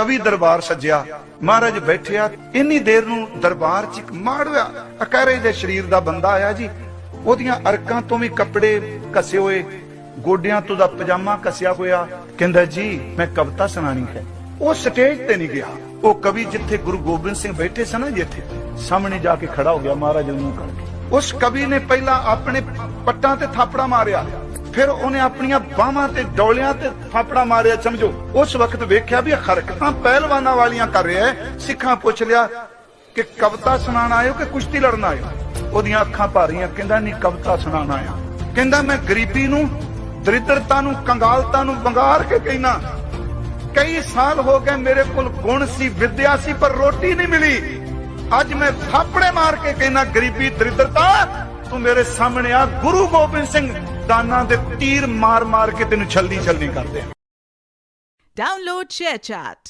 ਕਵੀ ਦਰਬਾਰ ਸੱਜਿਆ। ਮਹਾਰਾਜ ਬੈਠਿਆ, ਇੰਨੀ ਦੇਰ ਨੂੰ ਦਰਬਾਰ 'ਚ ਇੱਕ ਮਾੜਿਆ ਅਕਾਰੇ ਦੇ ਸਰੀਰ ਦਾ ਬੰਦਾ ਆਇਆ ਜੀ। ਉਹਦੀਆਂ ਅਰਕਾਂ ਤੋਂ ਵੀ ਕੱਪੜੇ ਕੱਸੇ ਹੋਏ, ਗੋਡਿਆਂ ਤੋਂ ਦਾ ਪਜਾਮਾ ਕੱਸਿਆ ਹੋਇਆ। ਕਹਿੰਦਾ, ਜੀ, ਮੈਂ ਕਵਿਤਾ ਸੁਣਾਣੀ ਹੈ। ਉਹ ਸਟੇਜ ਤੇ ਨਹੀਂ ਗਿਆ। ਉਹ ਕਵੀ ਜਿੱਥੇ ਗੁਰੂ ਗੋਬਿੰਦ ਸਿੰਘ ਬੈਠੇ ਸਨ ਨਾ ਜਿੱਥੇ ਸਾਹਮਣੇ ਜਾ ਕੇ ਖੜਾ ਹੋ ਗਿਆ ਮਹਾਰਾਜ ਨੂੰ ਕਰਕੇ। ਉਸ ਕਵੀ ਨੇ ਪਹਿਲਾਂ ਆਪਣੇ ਪੱਟਾਂ ਤੇ ਥਾਪੜਾ ਮਾਰਿਆ। ਫਿਰ ਉਹਨੇ ਆਪਣੀਆਂ ਬਾਹਾਂ ਤੇ ਡੋਲਿਆਂ ਤੇ ਫਾਪੜਾ ਮਾਰਿਆ, ਸਮਝੋ। ਉਸ ਵਕਤ ਵੇਖਿਆ ਵੀ ਹਰਕਤਾਂ ਪਹਿਲਵਾਨਾਂ ਵਾਲੀਆਂ ਕਰ ਰਿਹਾ ਹੈ। ਸਿੱਖਾਂ ਪੁੱਛ ਲਿਆ ਕਿ ਕਵਿਤਾ ਸੁਣਾਉਣ ਆਇਓ ਕਿ ਕੁਸ਼ਤੀ ਲੜਨ ਆਇਓ? ਉਹਦੀਆਂ ਅੱਖਾਂ ਭਾਰੀਆਂ, ਕਹਿੰਦਾ, ਨਹੀਂ, ਕਵਿਤਾ ਸੁਣਾਉਣ ਆਇਆ। ਕਹਿੰਦਾ, ਮੈਂ ਗਰੀਬੀ ਨੂੰ, ਦਰਿਦਰਤਾ ਨੂੰ, ਕੰਗਾਲਤਾ ਨੂੰ ਬੰਗਾਰ ਕੇ ਕਹਿਣਾ, ਕਈ ਸਾਲ ਹੋ ਗਏ ਮੇਰੇ ਕੋਲ ਗੁਣ ਸੀ, ਵਿਦਿਆ ਸੀ, ਪਰ ਰੋਟੀ ਨਹੀਂ ਮਿਲੀ। ਅੱਜ ਮੈਂ ਥਾਪੜੇ ਮਾਰ ਕੇ ਕਹਿਣਾ, ਗਰੀਬੀ, ਦਰਿਦਰਤਾ, ਤੂੰ ਮੇਰੇ ਸਾਹਮਣੇ ਆ, ਗੁਰੂ ਗੋਬਿੰਦ ਸਿੰਘ ਦਾਨਾਂ ਦੇ ਤੀਰ ਮਾਰ ਮਾਰ ਕੇ ਤੈਨੂੰ ਛਲਦੀ ਛਲਦੀ ਕਰਦੇ ਆ। Share chat